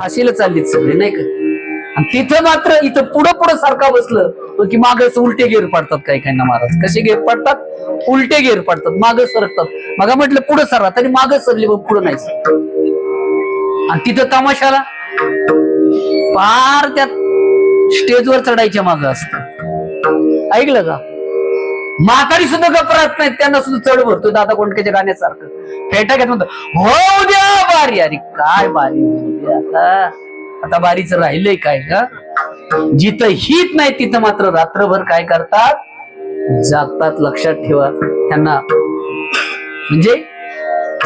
फाशीला चाललीत सगळे नाही का? आणि तिथं मात्र इथं पुढं पुढं सारखा बसलं की मागच उलटे गेर पडतात काही काही महाराज. कसे गेर पडतात? उलटे गेर पडतात माग सरकतात. मग म्हटलं पुढं सरला तरी माग सरली मग पुढं नाही आणि तिथं तमाशाला पार त्या स्टेजवर चढायच्या माग असत. ऐकलं का? म्हातारी सुद्धा गपरात नाहीत त्यांना सुद्धा चढ भरतो दादा कोणत्याच्या गाण्यासारखं. फेटा घेत म्हणतो हो द्या बारी. अरे काय बारी. आता. बारीच राहिलंय काय का जिथं हित नाही तिथं मात्र रात्रभर काय करतात? जागतात लक्षात ठेवा. त्यांना म्हणजे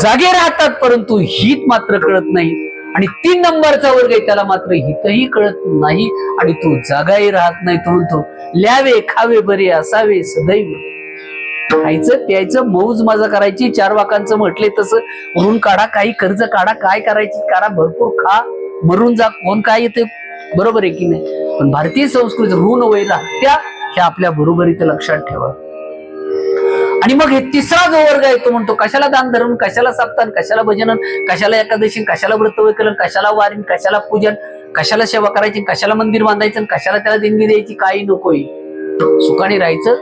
जागे राहतात परंतु हित मात्र कळत नाही. आणि तीन नंबरचा वर्ग आहे त्याला मात्र हितही कळत नाही. आणि तो जागाही राहत नाही तो म्हणतो ल्यावे खावे बरे असावे सदैव. खायचं प्यायचं मौज मजा करायची चार वाकांचं म्हटले तसं. म्हणून काढा काही कर्ज काढा काय करायची काढा भरपूर खा. मरून जा कोण काय येते? बरोबर आहे की नाही? पण भारतीय संस्कृती ऋण वयला त्या हे आपल्या बरोबरीत लक्षात ठेवा. आणि मग हे तिसरा जो वर्ग आहे तो म्हणतो कशाला दान धर्म कशाला सप्तान कशाला भजनन कशाला एकादशी कशाला व्रतवैकलन कशाला वारीन कशाला पूजन कशाला सेवा करायची कशाला मंदिर बांधायचं कशाला त्याला देणगी द्यायची काही नकोय. सुखाने राहायचं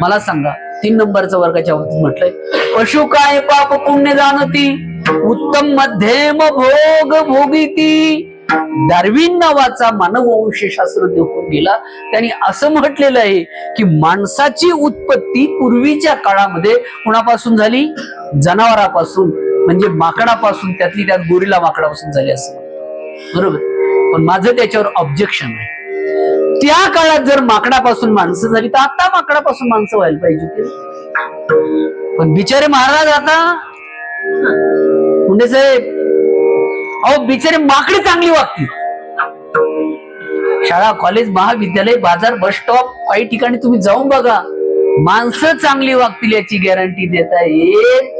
मला सांगा तीन नंबरच्या वर्गाच्या बाबतीत म्हटलंय पशु काय पाप पुण्य जाणती उत्तम मध्यम भोग भोगिती. डार्विन नावाचा मानववंशशास्त्र देऊन गेला. त्यांनी असं म्हटलेलं आहे की माणसाची उत्पत्ती पूर्वीच्या काळामध्ये कुणापासून झाली? जनावरापासून म्हणजे माकडापासून त्यातली त्यात गोरीला माकडापासून झाली असं. बरोबर? पण माझं त्याच्यावर ऑब्जेक्शन आहे. त्या काळात जर माकडापासून माणसं झाली तर आता माकडापासून माणसं व्हायला पाहिजे पण बिचारे महाराज आता मुंडे साहेब अहो बिचारे माकडे चांगली वागतील. शाळा कॉलेज महाविद्यालय बाजार बस स्टॉप काही ठिकाणी तुम्ही जाऊन बघा. माणसं चांगली वागतील याची गॅरंटी देता येईल.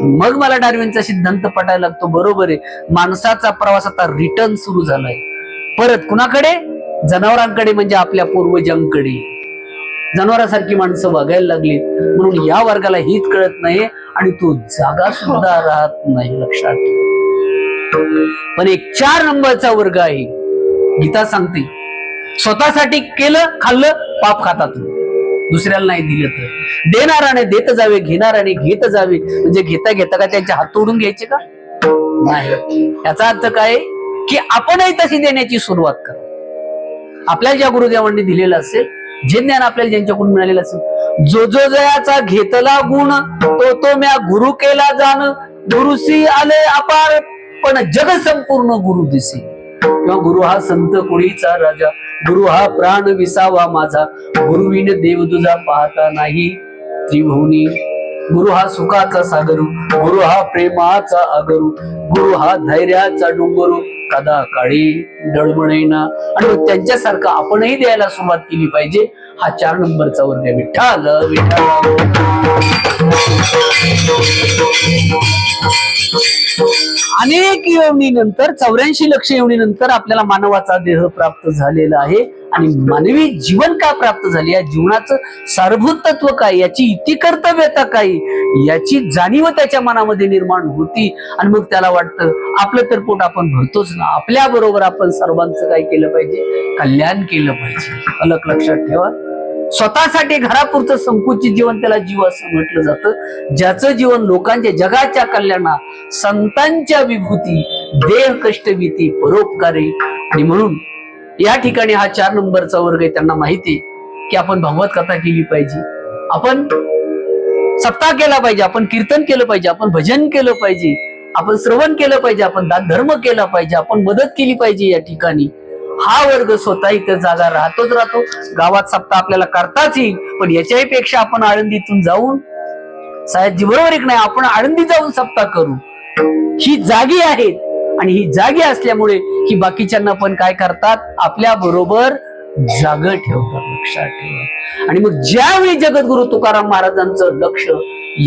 मग मला डार्विनचा सिद्धांत पटायला लागतो बरोबर आहे. माणसाचा प्रवास आता रिटर्न सुरू झालाय. परत कुणाकडे? जनावरांकडे म्हणजे आपल्या पूर्वजांकडे. जनावरांसारखी माणसं वागायला लागलीत. म्हणून या वर्गाला हित कळत नाही आणि तो जागा सुद्धा राहत नाही लक्षात पण एक चार नंबरचा वर्ग आहे. गीता सांगते स्वतःसाठी केलं खाल्लं पाप खातात. दुसऱ्याला नाही दिलं तर. देणाराने देत जावे घेणाराने घेत जावे. म्हणजे घेता घेता का त्यांच्या हात तोडून घ्यायचे का? नाही. याचा अर्थ काय की आपणही तशी देण्याची सुरुवात करा. आपल्याला ज्या गुरुदेवांनी दिलेलं असेल जे ज्ञान आपल्याला ज्यांच्याकडून मिळालेलं असेल जो जो जयाचा घेतला गुण तो तो म्या गुरु केला जाण. गुरुसी आले अपार पण जग संपूर्ण गुरु दिसे. किंवा गुरु हा संत कुळीचा राजा गुरु हा प्राण विसावा माझा. गुरुविन देव तुझा पाहता नाही त्रिभुवनी. गुरु हा सुखाचा सागरू गुरु हा प्रेमाचा अगरू. गुरु हा धैर्याचा डोंगरू. कदा काळी डळमळेना आणि त्यांच्यासारखं आपणही द्यायला सुरुवात केली पाहिजे. हा चार नंबरचा वर्ग आहे. विठ्ठल विठ्ठल. अनेक येवणीनंतर चौऱ्याऐंशी लक्ष येवणीनंतर आपल्याला मानवाचा देह प्राप्त झालेला आहे. आणि मानवी जीवन का प्राप्त झाले? या जीवनाचं सारभूत तत्व काय? याची इति कर्तव्यता काय? याची जाणीव त्याच्या मनामध्ये निर्माण होती. आणि मग त्याला वाटतं आपलं तर पोट आपण भरतोच ना. आपल्या बरोबर आपण सर्वांचं काय केलं पाहिजे? कल्याण केलं पाहिजे. अलग लक्षात ठेवा. स्वतःसाठी घरापुरतं संकुचित जीवन त्याला जीव असं म्हटलं जातं. ज्याचं जीवन लोकांच्या जगाच्या कल्याणा संतांच्या विभूती देह कष्टभीती परोपकारी. आणि म्हणून या ठिकाणी हा चार नंबरचा वर्ग आहे त्यांना माहिती आहे की आपण भागवत कथा केली पाहिजे. आपण सप्ताह केला पाहिजे आपण कीर्तन केलं पाहिजे आपण भजन केलं पाहिजे आपण श्रवण केलं पाहिजे आपण दान धर्म केला पाहिजे आपण मदत केली पाहिजे या ठिकाणी. हा वर्ग स्वतः इथे जागा राहतोच राहतो. गावात सप्ताह आपल्याला करताच येईल पण याच्याही पेक्षा आपण आळंदीतून जाऊन साहेबजी बरोबर एक नाही? आपण आळंदी जाऊन सप्ताह करू. ही जागी आहेत आणि ही जागी असल्यामुळे ही बाकीच्यांना पण काय करतात? आपल्या बरोबर जाग ठेवतात लक्षात ठेवा. आणि मग ज्यावेळी जगद्गुरु तुकाराम महाराजांचं लक्ष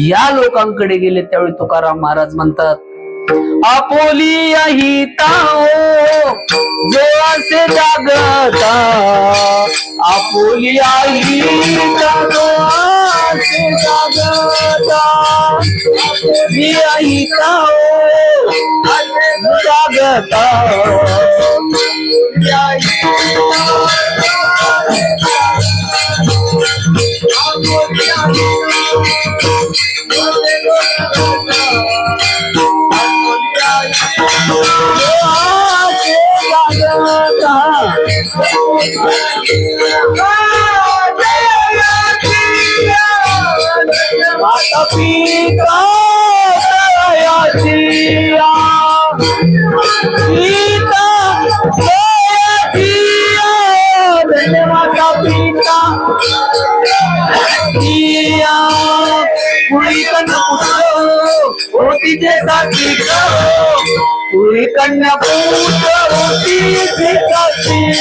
या लोकांकडे गेले त्यावेळी तुकाराम महाराज म्हणतात आपोली हिताओ जो असे जागता। आपोली हिता जो असे जागता। आपोली हिताओ जागता। जागता। माता पिता दयाची आ. पिता दयाची आ. धन्य माता पिता पिया कुळी कन्या पुत्र होती जे साथी कुळी कन्या पुत्र होती जे साथी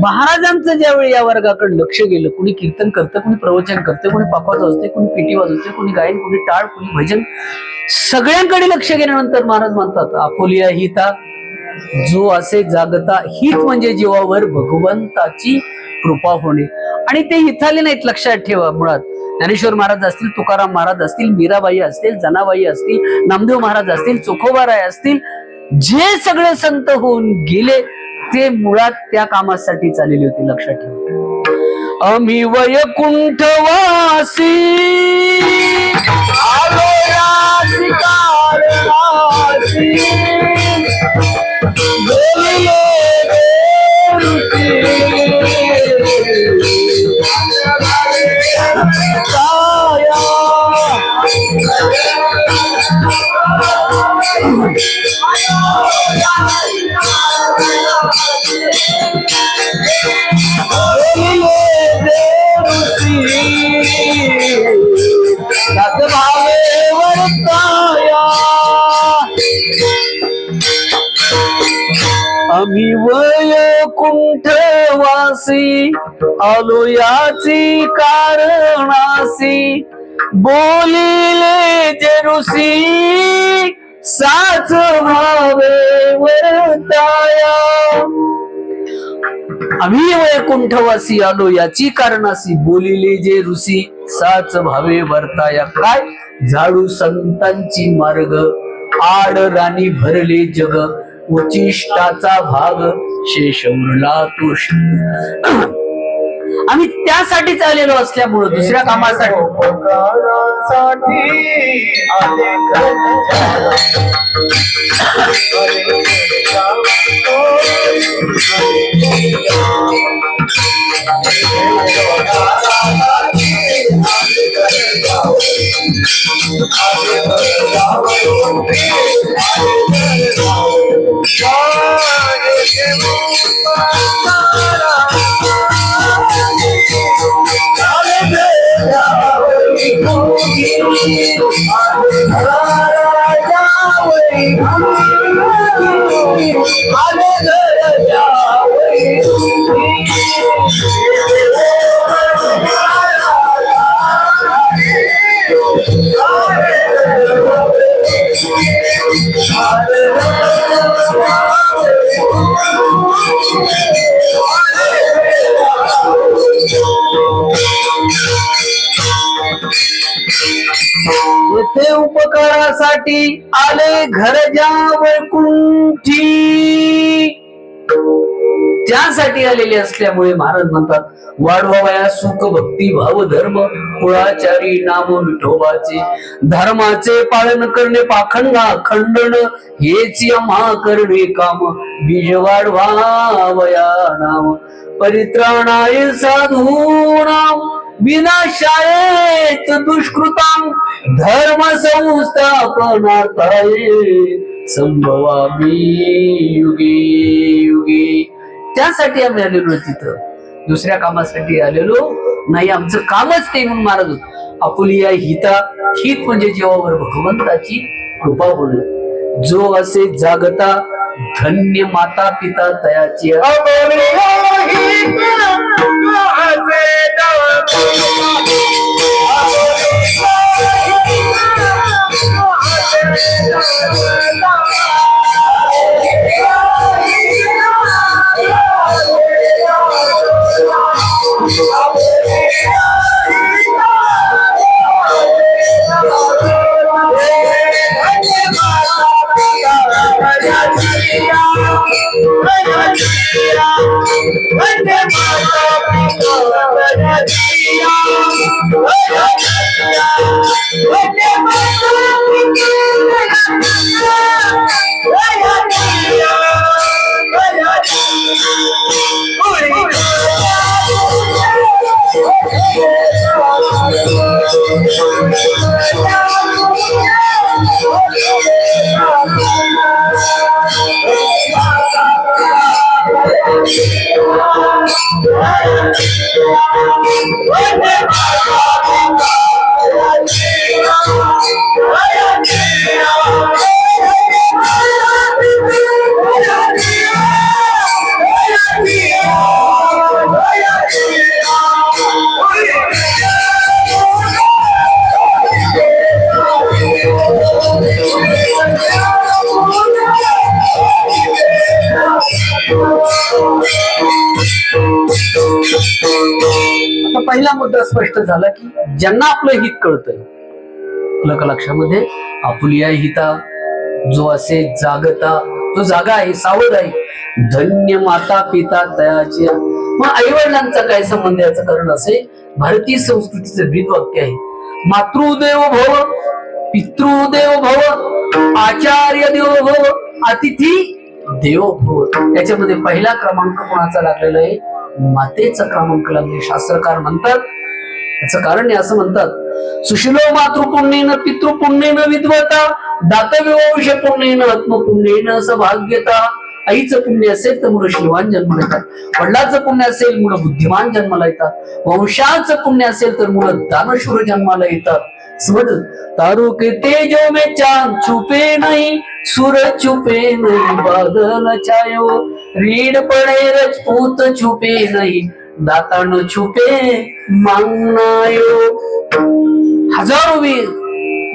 महाराजांचं ज्यावेळी या वर्गाकडे लक्ष गेलं कुणी कीर्तन करतं कुणी प्रवचन करतं कुणी पाकवाज वाजते कुणी पिटी वाजवते कुणी गायन कुणी टाळ कुणी भजन सगळ्यांकडे लक्ष गेल्यानंतर महाराज म्हणतात आपोलिया हिता जो असे जागता हित म्हणजे जीवावर भगवंताची कृपा होणे. आणि ते हिताले नाहीत लक्षात ठेवा मुळात. ज्ञानेश्वर महाराज असतील तुकाराम महाराज असतील मीराबाई असतील जनाबाई असतील नामदेव महाराज असतील चोखोबाराय असतील जे सगळे संत होऊन गेले ते मुळात त्या कामासाठी चाललेले होते लक्षात ठेवा. अमी वैकुंठवासी. आलो आलो याची कारणासी बोलिले जेरुसी साच भावे वर्ताया आम्ही वैकुंठवासी आलो याची कारणासी बोलिले जे ऋषी साच भावे वर्ताया काय? झाडू संतांची मार्ग आड राणी भरले जग उचिष्टाचा भाग शेष उरला तो आम्ही त्यासाठीच आलेलो असल्यामुळं दुसऱ्या कामासाठी. उपकारासाठी आले ते उपकारासाठी आले घर ज्या वैकुंठी. त्यासाठी आलेले असल्यामुळे महाराज म्हणतात वाढवावया सुख भक्ती भाव धर्म कुळाचारी नाम विठोबाचे. धर्माचे पालन करणे पाखंडा खंडन हेच यमा करणे काम. बीज वाढवावया नाम परित्राणाय साधूनाम विनाशायेच दुष्कृताम धर्म संस्थापनार्थाय संभवामी युगे युगे. त्यासाठी आम्ही आलेलो तिथं. दुसऱ्या कामासाठी आलेलो नाही आमचं कामच ते म्हणून महाराज होत. आपुलिया हिता हित म्हणजे जीवावर भगवंताची कृपा बोललं जो असे जागता धन्य माता पिता तयाची Yeah. आता पहिला मुद्दा स्पष्ट झाला की ज्यांना आपलं हित कळतंय आपलं का लक्षामध्ये आपुलिया हिता जो असे जागता तो जागा आहे सावध आहे धन्य माता पिता तयाची मग आई वडिलांचा काय संबंध याचं कारण असे भारतीय संस्कृतीचं ब्रीद वाक्य आहे. मातृदेव भव पितृदेव भव आचार्य देव भव अतिथी देव भव. याच्यामध्ये पहिला क्रमांक कोणाचा लागलेला आहे? मातेचा क्रमांक लागले शास्त्रकार म्हणतात याचं कारण हे असं म्हणतात सुशिलो मातृपुण्येन पितृपुण्येन विद्वता दातव्यवंश पुण्येन आत्मपुण्येन असं आईचं पुण्य असेल तर मुलं शिवान जन्माला येतात. वडिलाचं पुण्य असेल मुलं बुद्धिमान जन्माला येतात. वंशाचं पुण्य असेल तर मुलं दानशूर जन्माला येतात. समज के तेजो में चांद छुपे नहीं सूरज छुपे नहीं बादल छायो। रीड पडे रजपूत छुपे नहीं दातानो छुपे मांगनायो। हजारो वीर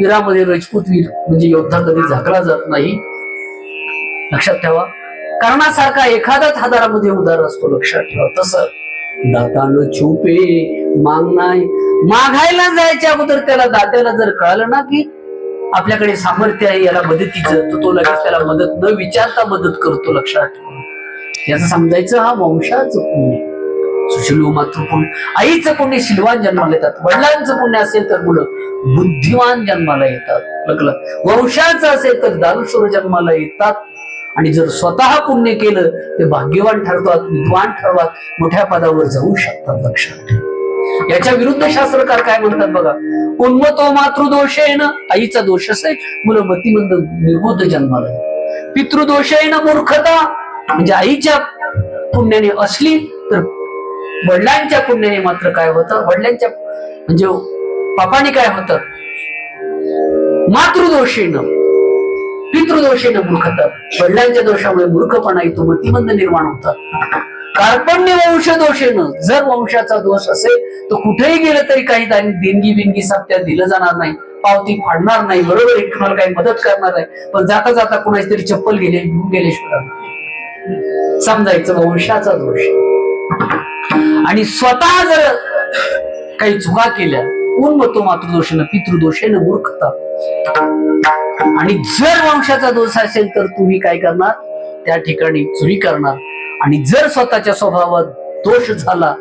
वीरामध्ये रजपूत वीर म्हणजे योद्धा कधी झाकला जात नाही. लक्षात ठेवा. कर्णासारखा एखादाच हजारामध्ये उदार असतो लक्षात ठेवा. तसं दातानं छुपे मागणाय मागायला जायच्या अगोदर त्याला दात्याला जर कळालं ना की आपल्याकडे सामर्थ्य आहे याला मदतीचं तर तो लगेच त्याला मदत न विचारता मदत करतो लक्षात ठेवा. याचं समजायचं हा वंशाचं पुण्य. सुशिलो मात्र पुण्य. आईचं पुण्य शिलवान जन्माला येतात. वडिलांचं पुण्य असेल तर मुलं बुद्धिमान जन्माला येतात. लगलं वंशाचं असेल तर दारुशूर जन्माला येतात. आणि जर स्वतः पुण्य केलं ते भाग्यवान ठरतात विद्वान ठरतात मोठ्या पदावर जाऊ शकतात लक्षात ठेवा. याच्या विरुद्ध शास्त्रकार काय म्हणतात बघा? उन्मतो ना आईचा दोष असे मुलं मतिमंद निर्बुद्ध जन्माला पितृदोष आहे ना मूर्खता म्हणजे आईच्या पुण्याने असली तर वडिलांच्या पुण्याने मात्र काय होतं? वडिलांच्या म्हणजे पापाने काय होतं? मातृदोषेनं पितृदोषेने मूर्खता वडिलांच्या दोषामुळे मूर्खपणा येतो मतिमंद निर्माण होतात. कार्पण्य वंश दोषेनं जर वंशाचा दोष असेल तर कुठेही गेलं तरी काही देणगी बिनगी सप्त्यात दिलं जाणार नाही. पावती फाडणार नाही. बरोबर एक काही मदत करणार नाही. पण जाता जाता कुणाची तरी चप्पल गेले घेऊन गेले समजायचं वंशाचा दोष. आणि स्वतः जर काही चुका केल्या उन्मतो मातृदोषेनं पितृदोषेनं मूर्खता. आणि जर वंशाचा दोष असेल तर तुम्ही काय करणार? त्या ठिकाणी चुरी करणार. आणि जर स्वतःच्या स्वभावात दोष झाला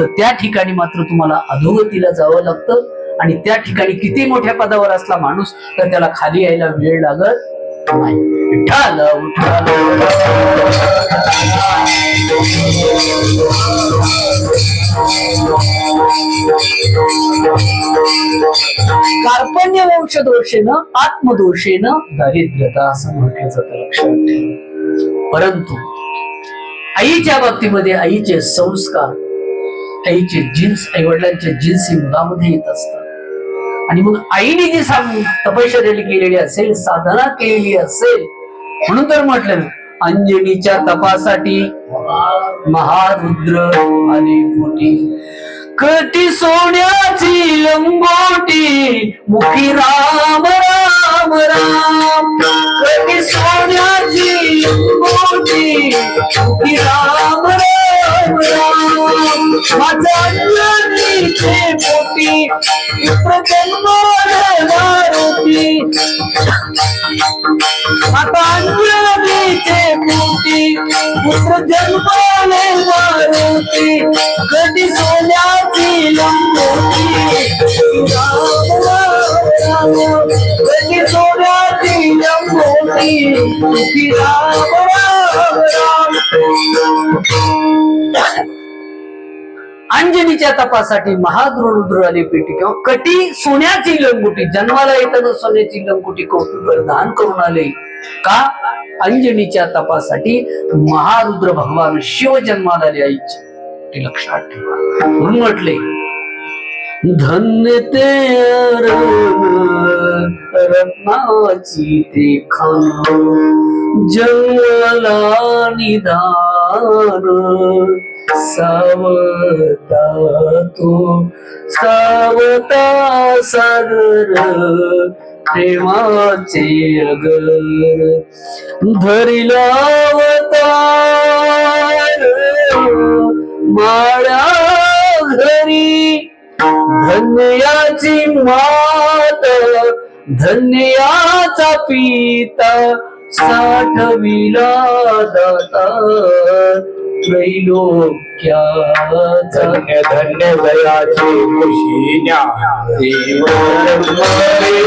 तर त्या ठिकाणी मात्र तुम्हाला अधोगतीला जावं लागतं. आणि त्या ठिकाणी किती मोठ्या पदावर असला माणूस तर त्याला खाली यायला वेळ लागत नाही. विठ्ठल, कार्पण्य वंश दोषेनं आत्मदोषेनं दारिद्र्यता असं म्हटलं जातं लक्षात परंतु आईच्या बाबतीमध्ये आईचे संस्कार आईचे जीन्स आई वडिलांचे जीन्स ही मुलामध्ये येत असतात. आणि मग आईने जी साम- तपश्चर्या केलेली असेल साधना केलेली असेल म्हणून तर म्हटलं अंजनीच्या तपासाठी महारुद्र आणि पोटी कटी सोन्याची लंगोटी मुखी राम राम राम. कटी सोन्याची लंगोटी मुखी राम राम. पोटी प्रजन्माला मारुती आता अंजनीचे पोटी पुत्र जन्माले मारुती कधी सोन्याची लंगोटी कधी सोन्याची राम राम राम अंजनीच्या तपासाठी महाद्रुद्र आली पेटी किंवा कटी सोन्याची लंगुटी जन्माला येताना सोन्याची लंगुटी कौतुक दान करून आले. का? अंजनीच्या तपासाठी महारुद्र भगवान शिव जन्माला आले आईचे. ते लक्षात ठेवा. म्हणून म्हटले धन्य ते रत्नाची ते खान निदान सावता तो सावता सागर प्रेमाचे अगर धरिलावतार माळा घरी धन्याची मात धन्याचा पिता साठविला दाता. त्रैलोक्याचा धन्य धन्य वयाची खुशिन्या देव रे.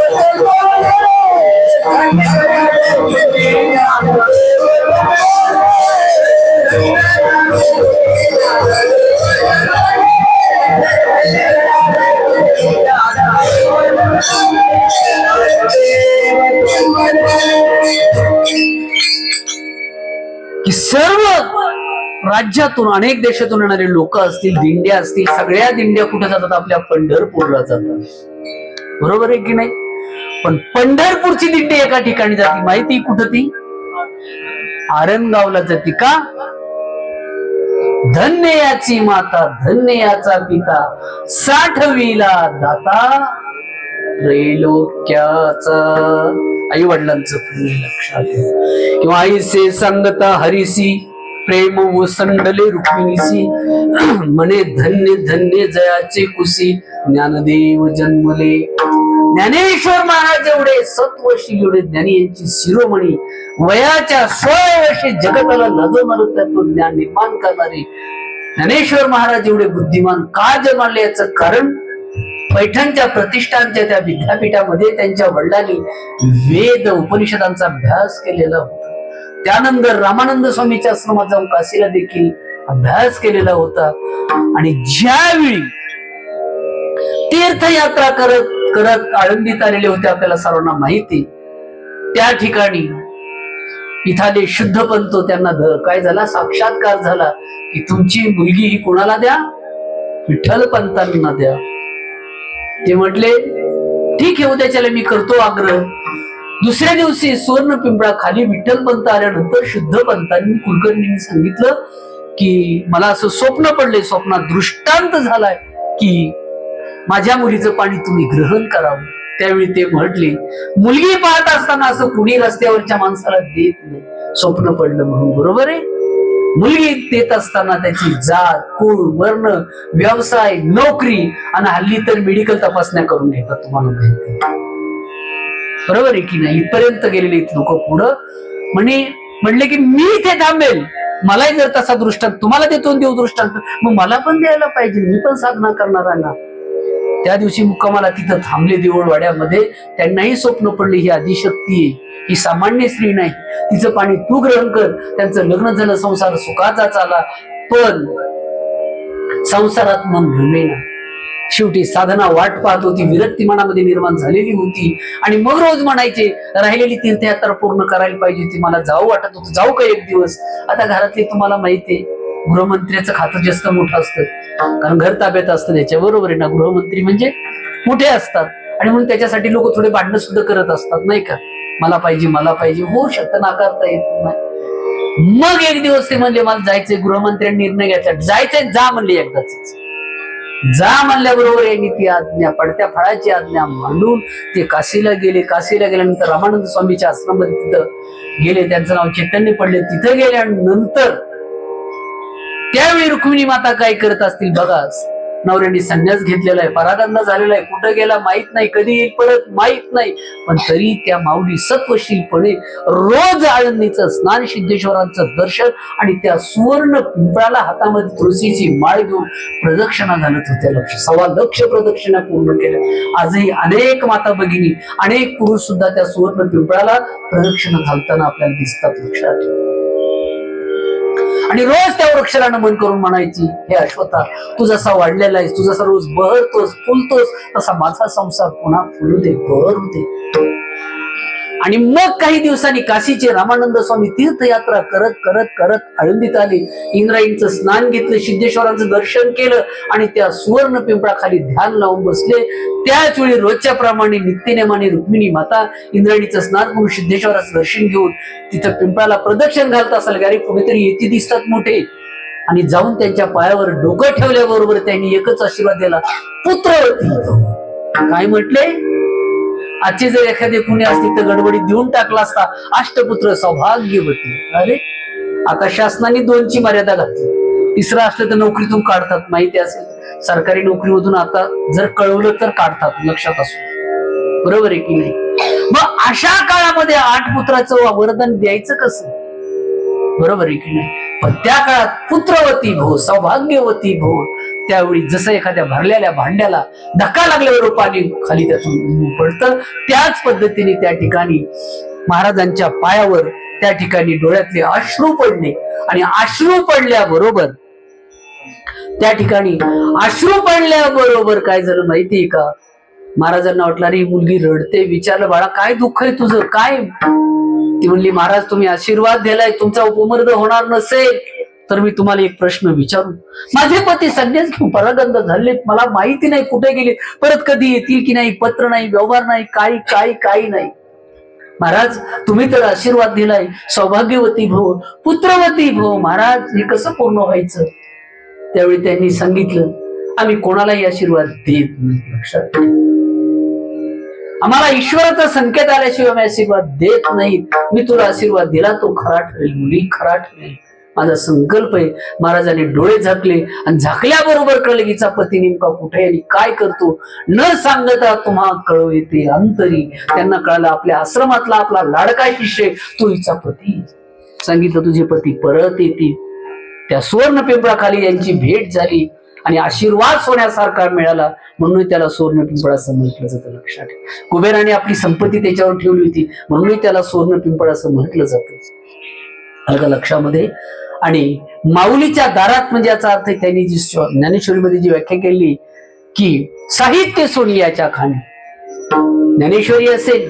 राज्यातून अनेक देशातून येणारे लोक असतील दिंड्या असतील सगळ्या दिंड्या कुठे जातात? आपल्या पंढरपूरला जातात. बरोबर आहे की नाही? पण पंढरपूरची दिंडी एका ठिकाणी जाते. माहिती कुठं ती? आरणगावला जाते का? धन्य याची माता धन्य याचा पिता साठविला दाता त्रैलोक्याचा. आई वडिलांचं लक्षात किंवा आईसे सांगता हरिसी प्रेम ओसंडले रुक्मिणीसी म्हणे धन्य धन्य जयाचे कुसी। ज्ञानदेव जन्मले। ज्ञानेश्वर महाराज एवढे सत्वशील एवढे ज्ञानी यांची शिरोमणी। वयाच्या सोळा वर्षी जगताला लजवणार त्यातून ज्ञान निर्माण करणारे। ज्ञानेश्वर महाराज एवढे बुद्धिमान का जन्मले याच कारण? पैठणच्या प्रतिष्ठानच्या त्या विद्यापीठामध्ये त्यांच्या वडिलांनी वेद उपनिषदांचा अभ्यास केलेला होता। त्यानंतर रामानंद स्वामीच्या आश्रमात जाऊन काशीला देखील अभ्यास केलेला होता. आणि ज्यावेळी तीर्थयात्रा करत करत आळंदीत आलेले होते आपल्याला सर्वांना माहिती त्या ठिकाणी इथाले शुद्ध पंतो त्यांना काय झाला? साक्षात्कार झाला की तुमची मुलगी ही कोणाला द्या? विठ्ठल पंतांना द्या. ते म्हटले ठीक आहे उद्याच्याला मी करतो आग्रह. दुसऱ्या दिवशी सुवर्ण पिंपळा खाली विठ्ठल पंत आल्यानंतर शुद्ध पंतांनी कुलकर्णींनी सांगितलं की मला असं स्वप्न पडले स्वप्नात दृष्टांत झालाय की माझ्या मुलीचं पाणी तुम्ही ग्रहण करावं. त्यावेळी ते म्हटले मुलगी पाहत असताना असं कुणी रस्त्यावरच्या माणसाला देत नाही. स्वप्न पडलं म्हणून बरोबर आहे. मुलगी देत असताना त्याची जात कुळ वर्ण व्यवसाय नोकरी आणि हल्ली तर मेडिकल तपासण्या करून घेतात तुम्हाला माहिती बरोबर आहे की नाही? इथपर्यंत गेलेले लोक पुढं. म्हणे म्हणले की मी इथे थांबेल. मलाही जर तसा दृष्टांत तुम्हाला देतो देऊ दृष्टांत मग मला पण द्यायला पाहिजे. मी पण साधना करणार ना? त्या दिवशी मुक्कामाला तिथं थांबले देऊळवाड्यामध्ये त्यांनाही स्वप्न पडले ही आदिशक्ती आहे. ही सामान्य स्त्री नाही. तिचं पाणी तू ग्रहण कर. त्यांचं लग्न झालं संसार सुखाचा चाला. पण संसारात मन भ्रमेना शेवटी साधना वाट पाहत होती. विरक्ती मनामध्ये निर्माण झालेली होती. आणि मग रोज म्हणायचे राहिलेली तीर्थयात्रा पूर्ण करायला पाहिजे होती. मला जाऊ वाटत होतं. जाऊ का एक दिवस? आता घरातले तुम्हाला माहितीये गृहमंत्र्याचं खातं जास्त मोठं असतं. कारण घर ताब्यात असतं. त्याच्या बरोबर आहे ना गृहमंत्री म्हणजे मोठे असतात. आणि म्हणून त्याच्यासाठी लोक थोडे भांडणं सुद्धा करत असतात. नाही का? मला पाहिजे मला पाहिजे. होऊ शकतं नाकारता येत नाही. मग एक दिवस ते म्हणले मला जायचंय. गृहमंत्र्यांनी निर्णय घ्यायचा जायचंय जा म्हणले एकदाच. जा म्हणल्याबरोबर यांनी ती आज्ञा पडत्या फळाची आज्ञा मांडून ते काशीला गेले. काशीला गेल्यानंतर रामानंद स्वामीच्या आश्रमामध्ये तिथं गेले. त्यांचं नाव चैतन्य पडले. तिथं गेल्यानंतर त्यावेळी रुक्मिणी माता काय करत असतील? बघा नवऱ्याने संन्यास घेतलेला आहे परागंध झालेला आहे. कुठं गेला माहीत नाही कधी येईल परत माहीत नाही. पण तरी त्या माऊली सत्वशीलपणे रोज आळंदीचं स्नान सिद्धेश्वरांचं दर्शन आणि त्या सुवर्ण पिंपळाला हातामध्ये तुळशीची माळ घेऊन प्रदक्षिणा घालत होत्या. लक्ष सव्वा लक्ष प्रदक्षिणा पूर्ण केल्या. आजही अनेक माता भगिनी अनेक पुरुष सुद्धा त्या सुवर्ण पिंपळाला प्रदक्षिणा घालताना आपल्याला दिसतात. लक्षात ठेवा. आणि रोज त्या वृक्षाला नमन करून म्हणायची हे अश्वथा तू जसा वाढलेला आहेस तू जसा रोज बहरतोस फुलतोस तसा माझा संसार पुन्हा फुलू दे बहरू दे. आणि मग काही दिवसांनी काशीचे रामानंद स्वामी तीर्थयात्रा करत करत करत आळंदीत आले. इंद्रायणीचं स्नान घेतलं सिद्धेश्वरांचं दर्शन केलं आणि त्या सुवर्ण पिंपळाखाली ध्यान लावून बसले. त्याच वेळी रोजच्या प्रमाणे नित्यनेमाने रुक्मिणी माता इंद्रायणीचं स्नान करून सिद्धेश्वराचं दर्शन घेऊन तिथं पिंपळाला प्रदक्षिण घालत असाल. अरे कुणीतरी येते दिसतात मोठे. आणि जाऊन त्यांच्या पायावर डोकं ठेवल्याबरोबर त्यांनी एकच आशीर्वाद दिला. पुत्रवती. काय म्हटले? आजचे जर एखादी कुणी असती तर गडबडीत देऊन टाकला असता अष्टपुत्र सौभाग्यवती. अरे आता शासनाने दोनची मर्यादा घातली. तिसरं असलं तर नोकरीतून काढतात माहिती असेल. सरकारी नोकरीमधून आता जर कळवलं तर काढतात लक्षात असू बरोबर आहे की नाही? मग अशा काळामध्ये आठ पुत्राचं वरदान द्यायचं कसं? बरोबर आहे की नाही? पण त्या काळात पुत्रवती भो सौभाग्यवती भो. त्यावेळी जसं एखाद्या भरलेल्या भांड्याला धक्का लागल्यावर पाणी खाली त्यातून पडतं. त्याच पद्धतीने त्या ठिकाणी महाराजांच्या पायावर त्या ठिकाणी डोळ्यातले अश्रू पडले. आणि अश्रू पडल्याबरोबर त्या ठिकाणी अश्रू पडल्याबरोबर काय झालं माहितीये का? महाराजांना वाटलं अरे मुलगी रडते विचारलं बाळा काय दुःख आहे तुझं? काय? ती म्हणली महाराज तुम्ही आशीर्वाद दिलाय तुमचा उपमर्द होणार नसेल. तर मी तुम्हाला एक प्रश्न विचारू. माझे पती संन्यास घेऊन परागंध झालेत. मला माहिती नाही कुठे गेले. परत कधी येतील की नाही? पत्र नाही व्यवहार नाही काही काही काही नाही. महाराज तुम्ही तर आशीर्वाद दिलाय. सौभाग्यवती भव पुत्रवती भव. महाराज हे कसं पूर्ण व्हायचं? त्यावेळी त्यांनी सांगितलं आम्ही कोणालाही आशीर्वाद देत नाही. लक्षात आम्हाला ईश्वराचा संकेत आल्याशिवाय आम्ही आशीर्वाद देत नाही मी तुला आशीर्वाद दिला तो खरा ठरेल मुली खरा ठरेल. माझा संकल्प आहे महाराजांनी डोळे झाकले आणि झाकल्याबरोबर कळले कीचा पती नेमका कुठे आणि काय करतो? न सांगता तुम्हा कळव येते अंतरी. त्यांना कळलं आपल्या आश्रमातला आपला लाडका शिष्य तो हिचा पती. सांगितलं तुझे पती परत येते त्या सुवर्ण पिंपळाखाली यांची भेट झाली आणि आशीर्वाद सोन्यासारखा मिळाला. म्हणून त्याला सुवर्ण पिंपळा असं म्हटलं जातं लक्षात कुबेराने आपली संपत्ती त्याच्यावर ठेवली होती. म्हणून त्याला सुवर्ण पिंपळ असं म्हटलं जातं. आलं लक्षामध्ये आणि माऊलीच्या दारात म्हणजे याचा अर्थ त्यांनी जी ज्ञानेश्वरीमध्ये जी व्याख्या केली की साहित्य सोनियाच्या खाणी. ज्ञानेश्वरी असेल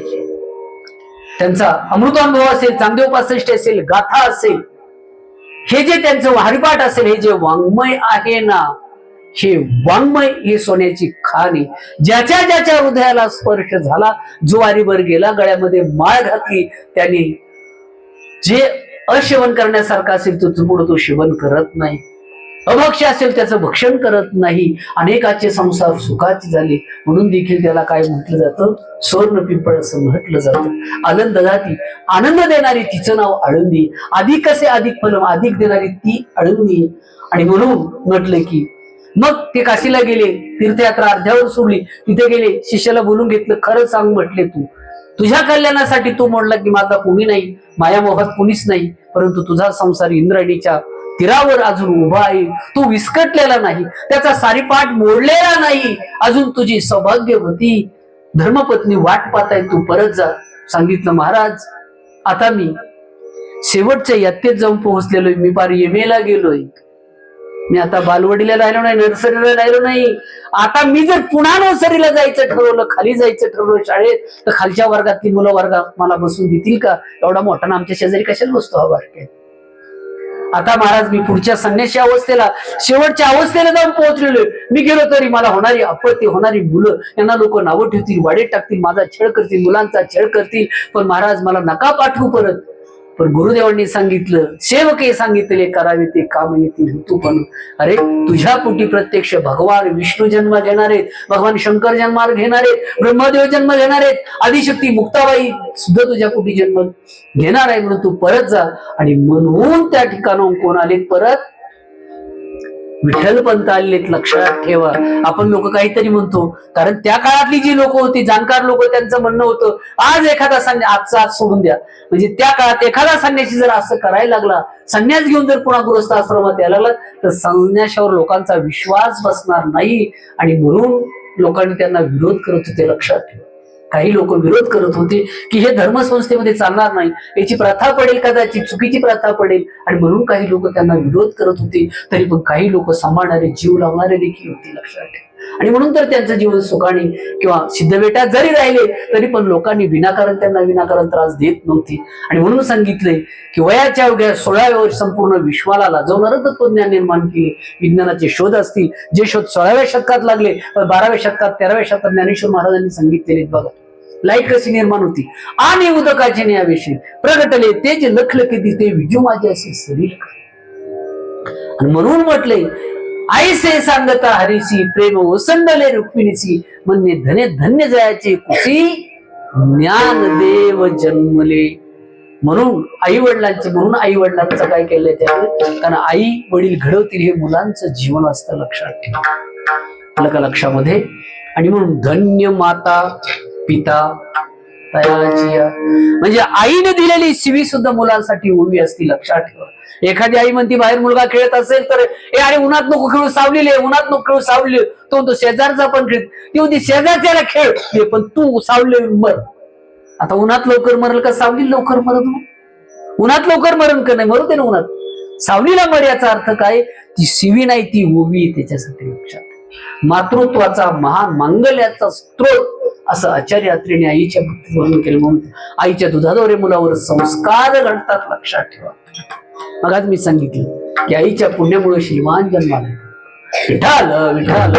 त्यांचा अमृतानुभव असेल चांगदेव पासष्ट असेल गाथा असेल हे जे त्यांचं हरिपाठ असेल हे जे वाङ्मय आहे ना हे वाङ्मय ही सोन्याची खाणी ज्याच्या ज्याच्या हृदयाला स्पर्श झाला जुवारीवर गेला गळ्यामध्ये माळ घातली त्यांनी जे असेवन करण्यासारखं असेल तो पुढे तो सेवन करत नाही. अभक्ष असेल त्याचं भक्षण करत नाही. अनेकाचे संसार सुखाचे झाले. म्हणून देखील त्याला काय म्हटलं जातं? स्वर्ण पिंपळ असं म्हटलं जातं. आनंद जाती. आनंद देणारी तिचं नाव आळंदी. अधिक असे अधिक फलम अधिक देणारी ती आळंदी. आणि म्हणून म्हटलं की मग ते काशीला गेले तीर्थयात्रा अर्ध्यावर सोडली. तिथे गेले शिष्याला बोलून घेतलं खरं सांग म्हटले तू. तुझ्या कल्याणासाठी तू म्हणला की माझा कोणी नाही माया मोहात कोणीच नाही परंतु तुझा संसार इंद्रायणीच्या तीरावर अजून उभा आहे. तू विस्कटलेला नाही त्याचा सारीपाठ मोडलेला नाही. अजून तुझी सौभाग्यवती धर्मपत्नी वाट पाहताय तू परत जा. सांगितलं महाराज आता मी शेवटच्या यात्तेत जाऊन पोहोचलेलोय. मी फार येमेला गेलोय. मी आता बालवडीला राहिलो नाही नर्सरीला राहिलो नाही. आता मी जर पुन्हा नर्सरीला जायचं ठरवलं खाली जायचं ठरवलं शाळेत तर खालच्या वर्गातली मुलं वर्गात मला बसून देतील का? एवढा मोठा ना आमच्या शेजारी कशाला बसतो हा वाटते आता महाराज मी पुढच्या संन्याशी अवस्थेला शेवटच्या अवस्थेला जाऊन पोहोचलेलो मी गेलो तरी मला होणारी आपत्ती होणारी मुलं यांना लोक नावं ठेवतील वाडे टाकतील माझा छळ करतील मुलांचा छळ करतील पण महाराज मला नका पाठवू परत. पण गुरुदेवांनी सांगितलं सेवके सांगितले करावे ते काम येतील तू पण अरे तुझ्या पोटी प्रत्यक्ष भगवान विष्णू जन्म घेणार आहेत भगवान शंकर जन्म घेणार आहेत ब्रह्मदेव जन्म घेणार आहेत आदिशक्ती मुक्ताबाई सुद्धा तुझ्या पोटी जन्म घेणार आहे म्हणून तू परत जा. आणि म्हणून त्या ठिकाणाहून कोण आले? परत विठ्ठलपंत आलेत लक्षात ठेवा. आपण लोक काहीतरी म्हणतो. कारण त्या काळातली जी लोक होती जाणकार लोक त्यांचं म्हणणं होतं आज एखादा संन्या आजचा आज सोडून द्या. म्हणजे त्या काळात एखादा संन्याशी जर असं करायला लागला संन्यास घेऊन जर पुन्हा गृहस्थ आश्रमात यायला लागला तर संन्याशावर लोकांचा विश्वास बसणार नाही. आणि म्हणून लोकांनी त्यांना विरोध करत होते लक्षात ठेवा. काही लोक विरोध करत होते की हे धर्मसंस्थेमध्ये चालणार नाही. याची प्रथा पडेल कदाचित चुकीची प्रथा पडेल. आणि म्हणून काही लोक त्यांना विरोध करत होते. तरी पण काही लोक सांभाळणारे जीव लावणारे देखील होते लक्षात ठेवा. आणि म्हणून तर त्यांचं जीवन सुखाने किंवा सिद्धबेटात जरी राहिले तरी पण लोकांनी विनाकारण त्यांना विनाकारण त्रास देत नव्हते. आणि म्हणून सांगितले की वयाच्या अवघ्या सोळाव्या वर्ष संपूर्ण विश्वाला लाजवणारं तत्वज्ञान निर्माण केले. विज्ञानाचे शोध असतील. जे शोध सोळाव्या शतकात लागले पण बाराव्या शतकात तेराव्या शतकात ज्ञानेश्वर महाराजांनी सांगितलेले बघा. लाइट कशी निर्माण होती. आणि उदकाचे न्यायाविषयी प्रगटले ते जे लखल किती ते विजू माझे असे शरीर आणि म्हणून म्हटले आईसे सांगता हरीशी प्रेम ओसंडले रुक्मिणीची म्हणणे धने धन्य जयाचे कुशी ज्ञान देव जन्मले. म्हणून आई वडिलांचे म्हणून आई वडिलांचं काय केलंय त्याने? कारण आई वडील घडवतील हे मुलांचं जीवन असतं लक्षात ठेवा. का लक्षामध्ये? आणि म्हणून धन्य माता पिता म्हणजे आईने दिलेली शिवी सुद्धा मुलांसाठी उभी असती लक्षात ठेवा. एखादी आई म्हणती बाहेर मुलगा खेळत असेल तर ए अरे उन्हात नको खेळू सावलेले उन्हात नको खेळू सावली तो म्हणतो शेजारचा पण खेळ. ती म्हणते शेजारच्याला खेळ. हे पण तू सावले मर. आता उन्हात लवकर मरल का सावली लवकर मरत उन्हात लवकर मरण का नाही? मरू ते ना उन्हात. सावलीला मर याचा अर्थ काय? ती शिवी नाही ती उभी त्याच्यासाठी लक्षात मातृत्वाचा महान मांगल्याचा स्त्रोत असं आचार्य यात्रेने आईच्या भक्तीत वर्णन केलं. म्हणून आईच्या दुधाद्वारे मुलावर संस्कार घडतात लक्षात ठेवा. मग आज मी सांगितलं की आईच्या पुण्यामुळे श्रीमान जन्माला विठाल विठाल